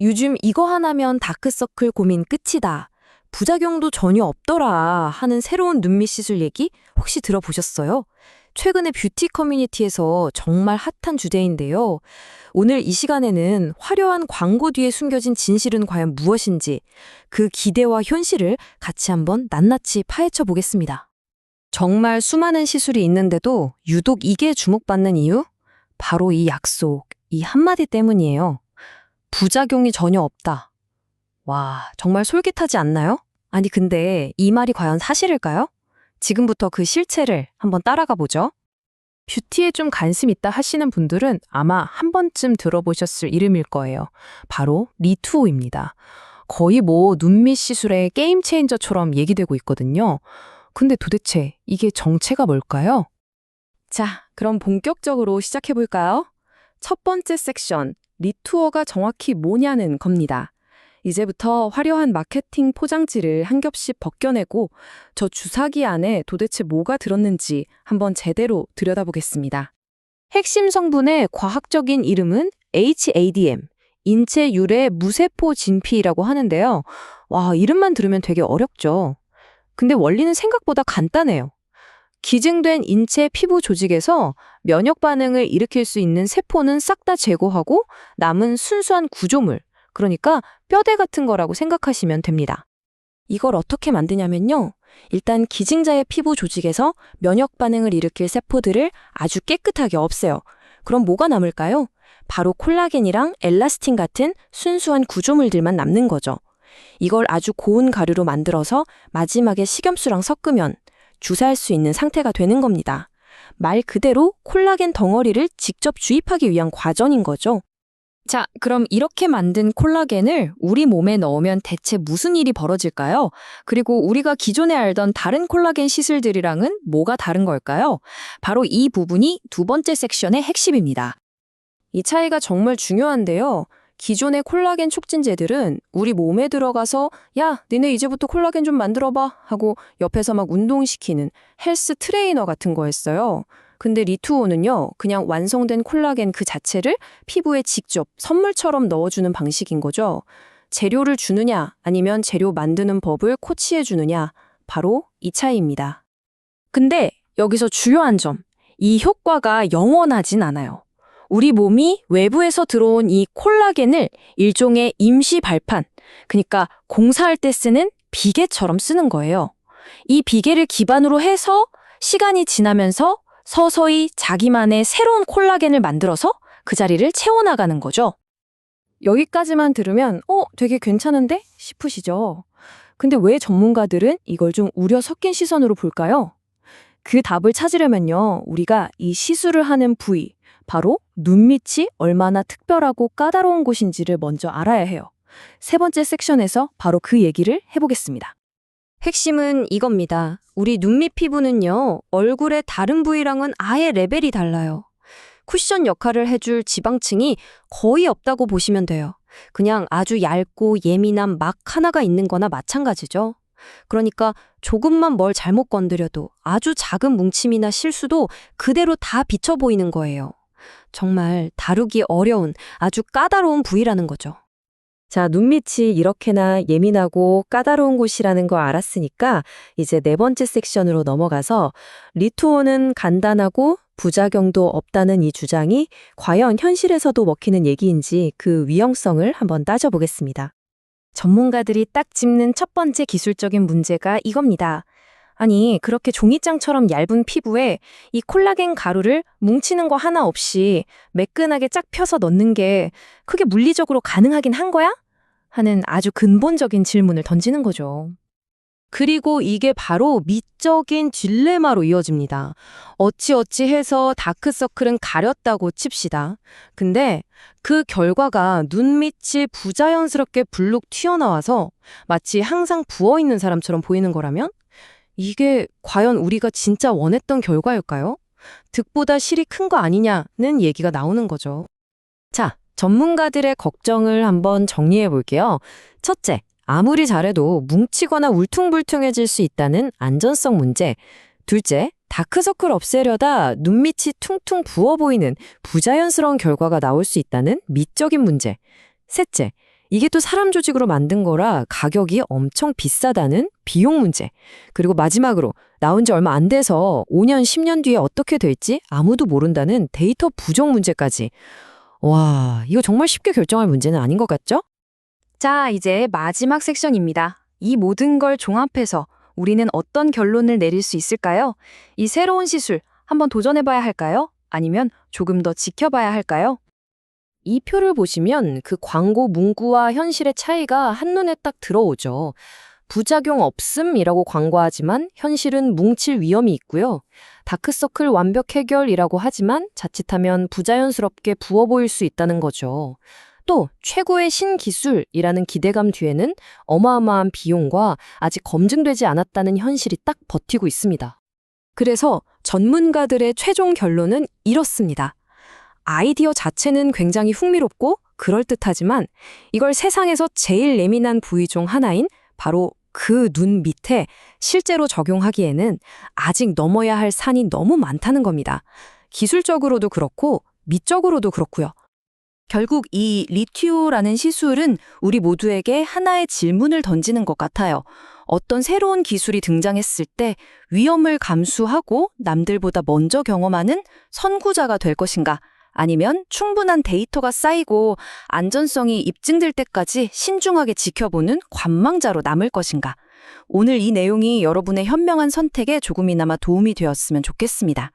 요즘 이거 하나면 다크서클 고민 끝이다. 부작용도 전혀 없더라 하는 새로운 눈밑 시술 얘기 혹시 들어보셨어요? 최근에 뷰티 커뮤니티에서 정말 핫한 주제인데요. 오늘 이 시간에는 화려한 광고 뒤에 숨겨진 진실은 과연 무엇인지 그 기대와 현실을 같이 한번 낱낱이 파헤쳐 보겠습니다. 정말 수많은 시술이 있는데도 유독 이게 주목받는 이유? 바로 이 약속, 이 한마디 때문이에요. 부작용이 전혀 없다. 와, 정말 솔깃하지 않나요? 아니, 근데 이 말이 과연 사실일까요? 지금부터 그 실체를 한번 따라가 보죠. 뷰티에 좀 관심 있다 하시는 분들은 아마 한 번쯤 들어보셨을 이름일 거예요. 바로 리투오입니다. 거의 뭐 눈밑 시술의 게임 체인저처럼 얘기되고 있거든요. 근데 도대체 이게 정체가 뭘까요? 자, 그럼 본격적으로 시작해 볼까요? 첫 번째 섹션, 리투어가 정확히 뭐냐는 겁니다. 이제부터 화려한 마케팅 포장지를 한 겹씩 벗겨내고 저 주사기 안에 도대체 뭐가 들었는지 한번 제대로 들여다보겠습니다. 핵심 성분의 과학적인 이름은 HADM, 인체 유래 무세포 진피라고 하는데요. 와, 이름만 들으면 되게 어렵죠. 근데 원리는 생각보다 간단해요. 기증된 인체 피부 조직에서 면역 반응을 일으킬 수 있는 세포는 싹 다 제거하고 남은 순수한 구조물, 그러니까 뼈대 같은 거라고 생각하시면 됩니다. 이걸 어떻게 만드냐면요. 일단 기증자의 피부 조직에서 면역 반응을 일으킬 세포들을 아주 깨끗하게 없애요. 그럼 뭐가 남을까요? 바로 콜라겐이랑 엘라스틴 같은 순수한 구조물들만 남는 거죠. 이걸 아주 고운 가루로 만들어서 마지막에 식염수랑 섞으면 주사할 수 있는 상태가 되는 겁니다. 말 그대로 콜라겐 덩어리를 직접 주입하기 위한 과정인 거죠. 자, 그럼 이렇게 만든 콜라겐을 우리 몸에 넣으면 대체 무슨 일이 벌어질까요? 그리고 우리가 기존에 알던 다른 콜라겐 시술들이랑은 뭐가 다른 걸까요? 바로 이 부분이 두 번째 섹션의 핵심입니다. 이 차이가 정말 중요한데요. 기존의 콜라겐 촉진제들은 우리 몸에 들어가서 야, 니네 이제부터 콜라겐 좀 만들어 봐 하고 옆에서 막 운동시키는 헬스 트레이너 같은 거였어요. 근데 리투오는요, 그냥 완성된 콜라겐 그 자체를 피부에 직접 선물처럼 넣어주는 방식인 거죠. 재료를 주느냐, 아니면 재료 만드는 법을 코치해 주느냐, 바로 이 차이입니다. 근데 여기서 중요한 점, 이 효과가 영원하진 않아요. 우리 몸이 외부에서 들어온 이 콜라겐을 일종의 임시 발판, 그러니까 공사할 때 쓰는 비계처럼 쓰는 거예요. 이 비계를 기반으로 해서 시간이 지나면서 서서히 자기만의 새로운 콜라겐을 만들어서 그 자리를 채워나가는 거죠. 여기까지만 들으면, 어, 되게 괜찮은데? 싶으시죠? 근데 왜 전문가들은 이걸 좀 우려 섞인 시선으로 볼까요? 그 답을 찾으려면요, 우리가 이 시술을 하는 부위, 바로 눈밑이 얼마나 특별하고 까다로운 곳인지를 먼저 알아야 해요. 세 번째 섹션에서 바로 그 얘기를 해보겠습니다. 핵심은 이겁니다. 우리 눈밑 피부는요, 얼굴의 다른 부위랑은 아예 레벨이 달라요. 쿠션 역할을 해줄 지방층이 거의 없다고 보시면 돼요. 그냥 아주 얇고 예민한 막 하나가 있는 거나 마찬가지죠. 그러니까 조금만 뭘 잘못 건드려도 아주 작은 뭉침이나 실수도 그대로 다 비쳐 보이는 거예요. 정말 다루기 어려운 아주 까다로운 부위라는 거죠. 자, 눈밑이 이렇게나 예민하고 까다로운 곳이라는 거 알았으니까 이제 네 번째 섹션으로 넘어가서 리투오는 간단하고 부작용도 없다는 이 주장이 과연 현실에서도 먹히는 얘기인지 그 위험성을 한번 따져보겠습니다. 전문가들이 딱 짚는 첫 번째 기술적인 문제가 이겁니다. 아니, 그렇게 종이장처럼 얇은 피부에 이 콜라겐 가루를 뭉치는 거 하나 없이 매끈하게 쫙 펴서 넣는 게 그게 물리적으로 가능하긴 한 거야? 하는 아주 근본적인 질문을 던지는 거죠. 그리고 이게 바로 미적인 딜레마로 이어집니다. 어찌어찌 해서 다크서클은 가렸다고 칩시다. 근데 그 결과가 눈밑이 부자연스럽게 불룩 튀어나와서 마치 항상 부어있는 사람처럼 보이는 거라면? 이게 과연 우리가 진짜 원했던 결과일까요? 득보다 실이 큰 거 아니냐는 얘기가 나오는 거죠. 자, 전문가들의 걱정을 한번 정리해 볼게요. 첫째, 아무리 잘해도 뭉치거나 울퉁불퉁해질 수 있다는 안전성 문제. 둘째, 다크서클 없애려다 눈밑이 퉁퉁 부어 보이는 부자연스러운 결과가 나올 수 있다는 미적인 문제. 셋째, 이게 또 사람 조직으로 만든 거라 가격이 엄청 비싸다는 비용 문제. 그리고 마지막으로 나온 지 얼마 안 돼서 5년, 10년 뒤에 어떻게 될지 아무도 모른다는 데이터 부족 문제까지. 와, 이거 정말 쉽게 결정할 문제는 아닌 것 같죠? 자, 이제 마지막 섹션입니다. 이 모든 걸 종합해서 우리는 어떤 결론을 내릴 수 있을까요? 이 새로운 시술 한번 도전해봐야 할까요? 아니면 조금 더 지켜봐야 할까요? 이 표를 보시면 그 광고 문구와 현실의 차이가 한눈에 딱 들어오죠. 부작용 없음이라고 광고하지만 현실은 뭉칠 위험이 있고요. 다크서클 완벽 해결이라고 하지만 자칫하면 부자연스럽게 부어 보일 수 있다는 거죠. 또 최고의 신기술이라는 기대감 뒤에는 어마어마한 비용과 아직 검증되지 않았다는 현실이 딱 버티고 있습니다. 그래서 전문가들의 최종 결론은 이렇습니다. 아이디어 자체는 굉장히 흥미롭고 그럴듯하지만 이걸 세상에서 제일 예민한 부위 중 하나인 바로 그 눈 밑에 실제로 적용하기에는 아직 넘어야 할 산이 너무 많다는 겁니다. 기술적으로도 그렇고 미적으로도 그렇고요. 결국 이 리튜오라는 시술은 우리 모두에게 하나의 질문을 던지는 것 같아요. 어떤 새로운 기술이 등장했을 때 위험을 감수하고 남들보다 먼저 경험하는 선구자가 될 것인가? 아니면 충분한 데이터가 쌓이고 안전성이 입증될 때까지 신중하게 지켜보는 관망자로 남을 것인가? 오늘 이 내용이 여러분의 현명한 선택에 조금이나마 도움이 되었으면 좋겠습니다.